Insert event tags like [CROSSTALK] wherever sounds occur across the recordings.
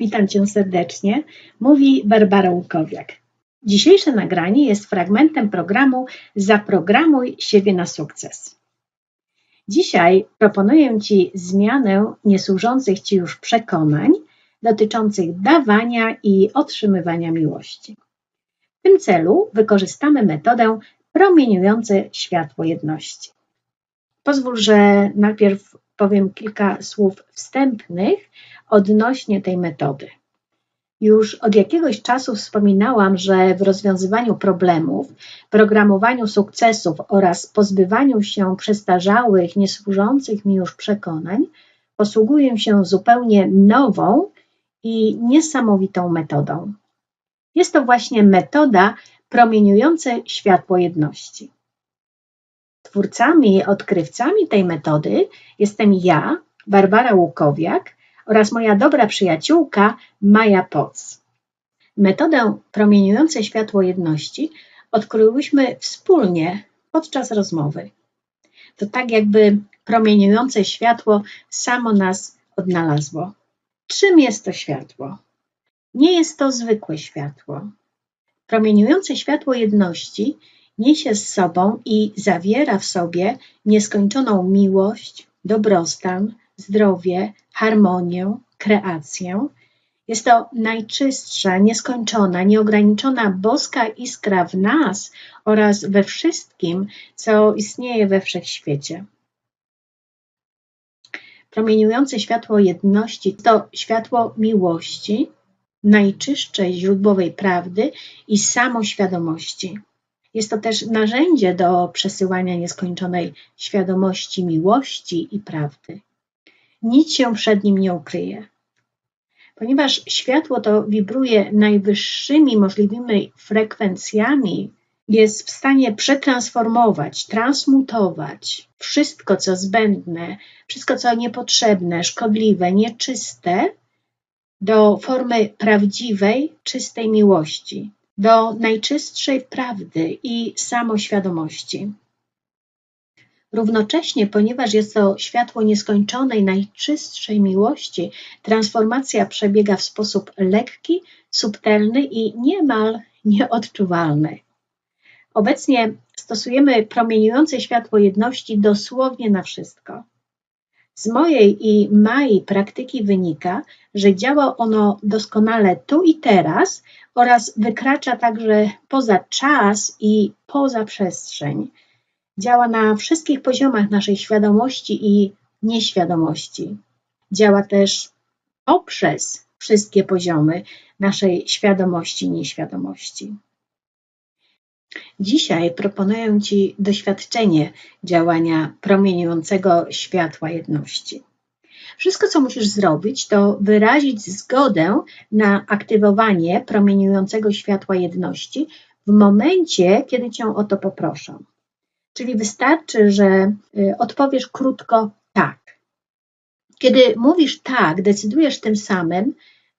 Witam Cię serdecznie. Mówi Barbara Łukowiak. Dzisiejsze nagranie jest fragmentem programu Zaprogramuj siebie na sukces. Dzisiaj proponuję Ci zmianę niesłużących Ci już przekonań dotyczących dawania i otrzymywania miłości. W tym celu wykorzystamy metodę promieniujące światło jedności. Pozwól, że najpierw powiem kilka słów wstępnych odnośnie tej metody. Już od jakiegoś czasu wspominałam, że w rozwiązywaniu problemów, programowaniu sukcesów oraz pozbywaniu się przestarzałych, niesłużących mi już przekonań, posługuję się zupełnie nową i niesamowitą metodą. Jest to właśnie metoda promieniujące światło jedności. Twórcami i odkrywcami tej metody jestem ja, Barbara Łukowiak oraz moja dobra przyjaciółka Maja Poc. Metodę promieniujące światło jedności odkryłyśmy wspólnie podczas rozmowy. To tak jakby promieniujące światło samo nas odnalazło. Czym jest to światło? Nie jest to zwykłe światło. Promieniujące światło jedności niesie z sobą i zawiera w sobie nieskończoną miłość, dobrostan, zdrowie, harmonię, kreację. Jest to najczystsza, nieskończona, nieograniczona boska iskra w nas oraz we wszystkim, co istnieje we wszechświecie. Promieniujące światło jedności to światło miłości, najczystszej źródłowej prawdy i samoświadomości. Jest to też narzędzie do przesyłania nieskończonej świadomości miłości i prawdy. Nic się przed nim nie ukryje. Ponieważ światło to wibruje najwyższymi możliwymi frekwencjami, jest w stanie przetransformować, transmutować wszystko, co zbędne, wszystko, co niepotrzebne, szkodliwe, nieczyste, do formy prawdziwej, czystej miłości, do najczystszej prawdy i samoświadomości. Równocześnie, ponieważ jest to światło nieskończonej, najczystszej miłości, transformacja przebiega w sposób lekki, subtelny i niemal nieodczuwalny. Obecnie stosujemy promieniujące światło jedności dosłownie na wszystko. Z mojej i Mai praktyki wynika, że działa ono doskonale tu i teraz oraz wykracza także poza czas i poza przestrzeń. Działa na wszystkich poziomach naszej świadomości i nieświadomości. Działa też poprzez wszystkie poziomy naszej świadomości i nieświadomości. Dzisiaj proponuję Ci doświadczenie działania promieniującego światła jedności. Wszystko, co musisz zrobić, to wyrazić zgodę na aktywowanie promieniującego światła jedności w momencie, kiedy Cię o to poproszę. Czyli wystarczy, że y, odpowiesz krótko tak. Kiedy mówisz tak, decydujesz tym samym,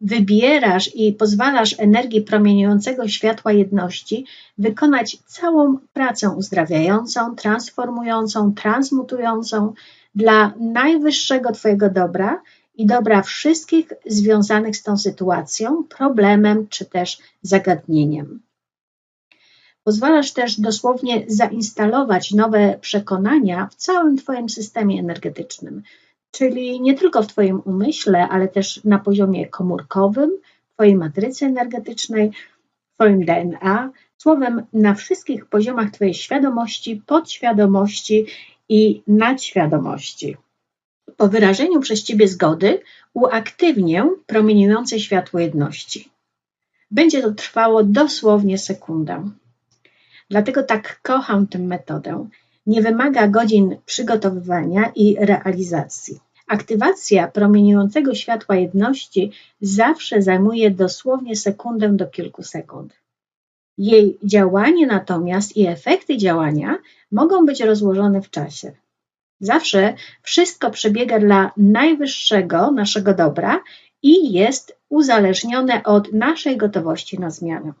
wybierasz i pozwalasz energii promieniującego światła jedności wykonać całą pracę uzdrawiającą, transformującą, transmutującą dla najwyższego Twojego dobra i dobra wszystkich związanych z tą sytuacją, problemem czy też zagadnieniem. Pozwalasz też dosłownie zainstalować nowe przekonania w całym Twoim systemie energetycznym, czyli nie tylko w Twoim umyśle, ale też na poziomie komórkowym, Twojej matrycy energetycznej, Twoim DNA, słowem na wszystkich poziomach Twojej świadomości, podświadomości i nadświadomości. Po wyrażeniu przez Ciebie zgody uaktywnię promieniujące światło jedności. Będzie to trwało dosłownie sekundę. Dlatego tak kocham tę metodę. Nie wymaga godzin przygotowywania i realizacji. Aktywacja promieniującego światła jedności zawsze zajmuje dosłownie sekundę do kilku sekund. Jej działanie natomiast i efekty działania mogą być rozłożone w czasie. Zawsze wszystko przebiega dla najwyższego naszego dobra i jest uzależnione od naszej gotowości na zmianę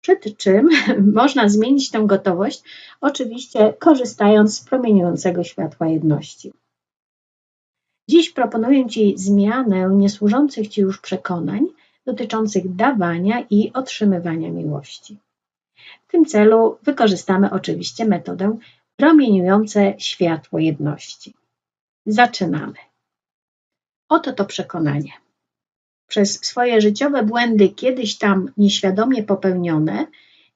przed czym [LAUGHS] można zmienić tę gotowość, oczywiście korzystając z promieniującego światła jedności. Dziś proponuję Ci zmianę niesłużących Ci już przekonań dotyczących dawania i otrzymywania miłości. W tym celu wykorzystamy oczywiście metodę promieniujące światło jedności. Zaczynamy. Oto to przekonanie. Przez swoje życiowe błędy, kiedyś tam nieświadomie popełnione,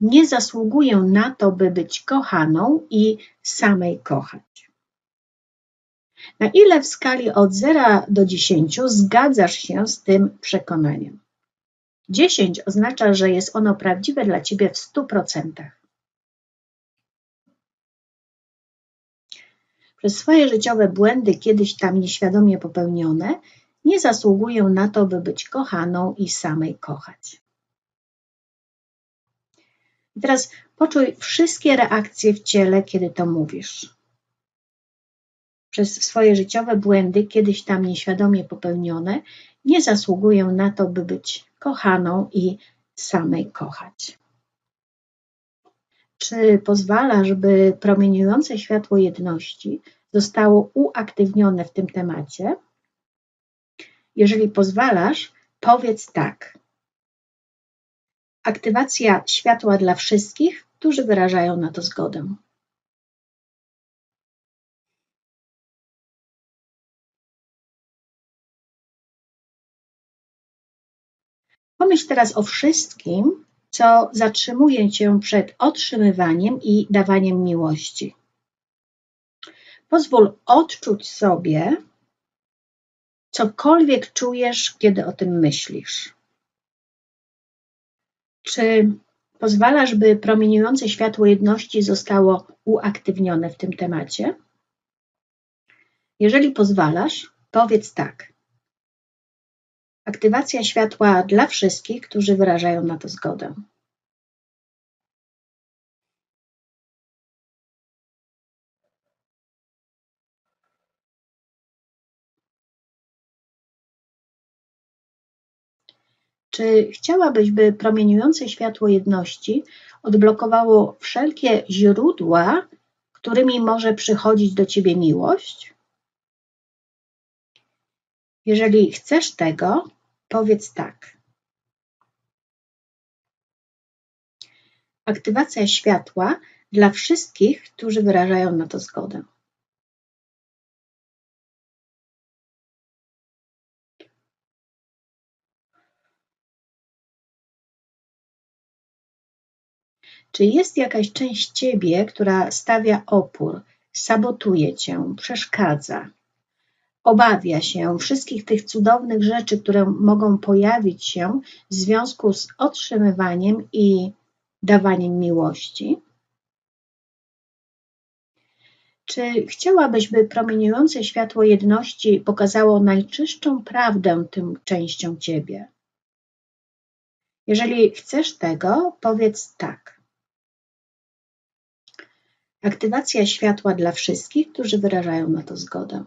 nie zasługuję na to, by być kochaną i samej kochać. Na ile w skali od 0 do 10 zgadzasz się z tym przekonaniem? 10 oznacza, że jest ono prawdziwe dla Ciebie w 100%. Przez swoje życiowe błędy, kiedyś tam nieświadomie popełnione, nie zasługuję na to, by być kochaną i samej kochać. I teraz poczuj wszystkie reakcje w ciele, kiedy to mówisz. Przez swoje życiowe błędy, kiedyś tam nieświadomie popełnione, nie zasługuję na to, by być kochaną i samej kochać. Czy pozwalasz, by promieniujące światło jedności zostało uaktywnione w tym temacie? Jeżeli pozwalasz, powiedz tak. Aktywacja światła dla wszystkich, którzy wyrażają na to zgodę. Pomyśl teraz o wszystkim, co zatrzymuje Cię przed otrzymywaniem i dawaniem miłości. Pozwól odczuć sobie, cokolwiek czujesz, kiedy o tym myślisz. Czy pozwalasz, by promieniujące światło jedności zostało uaktywnione w tym temacie? Jeżeli pozwalasz, powiedz tak. Aktywacja światła dla wszystkich, którzy wyrażają na to zgodę. Czy chciałabyś, by promieniujące światło jedności odblokowało wszelkie źródła, którymi może przychodzić do ciebie miłość? Jeżeli chcesz tego, powiedz tak. Aktywacja światła dla wszystkich, którzy wyrażają na to zgodę. Czy jest jakaś część ciebie, która stawia opór, sabotuje cię, przeszkadza, obawia się wszystkich tych cudownych rzeczy, które mogą pojawić się w związku z otrzymywaniem i dawaniem miłości? Czy chciałabyś, by promieniujące światło jedności pokazało najczystszą prawdę tym częściom ciebie? Jeżeli chcesz tego, powiedz tak. Aktywacja światła dla wszystkich, którzy wyrażają na to zgodę.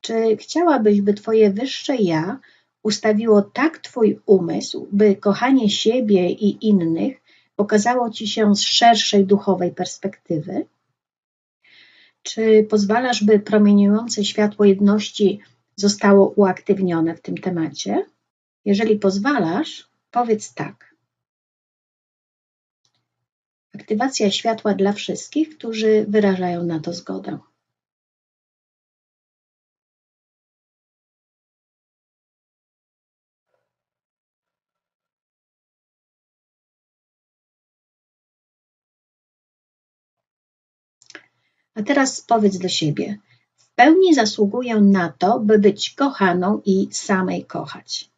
Czy chciałabyś, by Twoje wyższe ja ustawiło tak Twój umysł, by kochanie siebie i innych pokazało Ci się z szerszej duchowej perspektywy? Czy pozwalasz, by promieniujące światło jedności zostało uaktywnione w tym temacie? Jeżeli pozwalasz, powiedz tak. Aktywacja światła dla wszystkich, którzy wyrażają na to zgodę. A teraz powiedz do siebie: W pełni zasługuję na to, by być kochaną i samej kochać.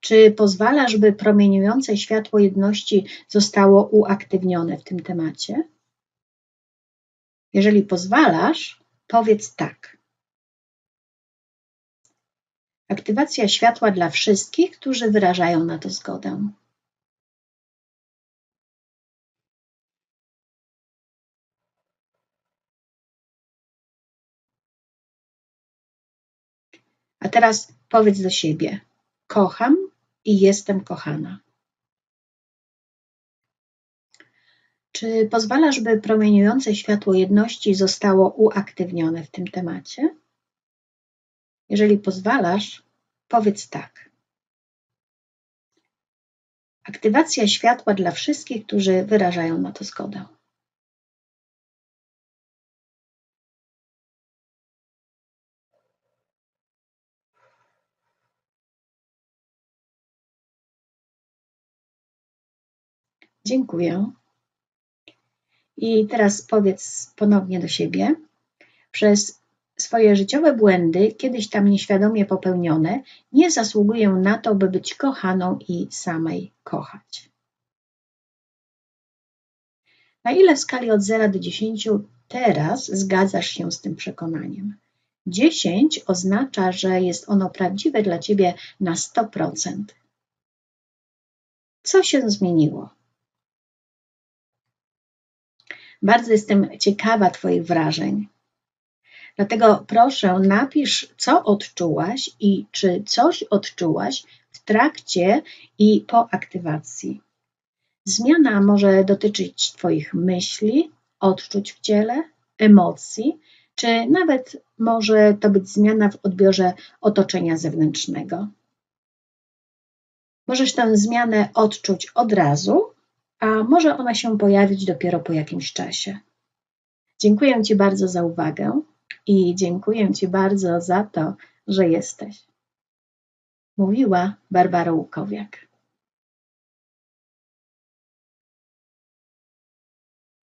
Czy pozwalasz, by promieniujące światło jedności zostało uaktywnione w tym temacie? Jeżeli pozwalasz, powiedz tak. Aktywacja światła dla wszystkich, którzy wyrażają na to zgodę. Teraz powiedz do siebie: kocham i jestem kochana. Czy pozwalasz, by promieniujące światło jedności zostało uaktywnione w tym temacie? Jeżeli pozwalasz, powiedz tak. Aktywacja światła dla wszystkich, którzy wyrażają na to zgodę. Dziękuję. I teraz powiedz ponownie do siebie. Przez swoje życiowe błędy, kiedyś tam nieświadomie popełnione, nie zasługuję na to, by być kochaną i samej kochać. Na ile w skali od 0 do 10 teraz zgadzasz się z tym przekonaniem? 10 oznacza, że jest ono prawdziwe dla ciebie na 100%. Co się zmieniło? Bardzo jestem ciekawa Twoich wrażeń. Dlatego proszę, napisz, co odczułaś i czy coś odczułaś w trakcie i po aktywacji. Zmiana może dotyczyć Twoich myśli, odczuć w ciele, emocji, czy nawet może to być zmiana w odbiorze otoczenia zewnętrznego. Możesz tę zmianę odczuć od razu, a może ona się pojawić dopiero po jakimś czasie. Dziękuję Ci bardzo za uwagę i dziękuję Ci bardzo za to, że jesteś. Mówiła Barbara Łukowiak.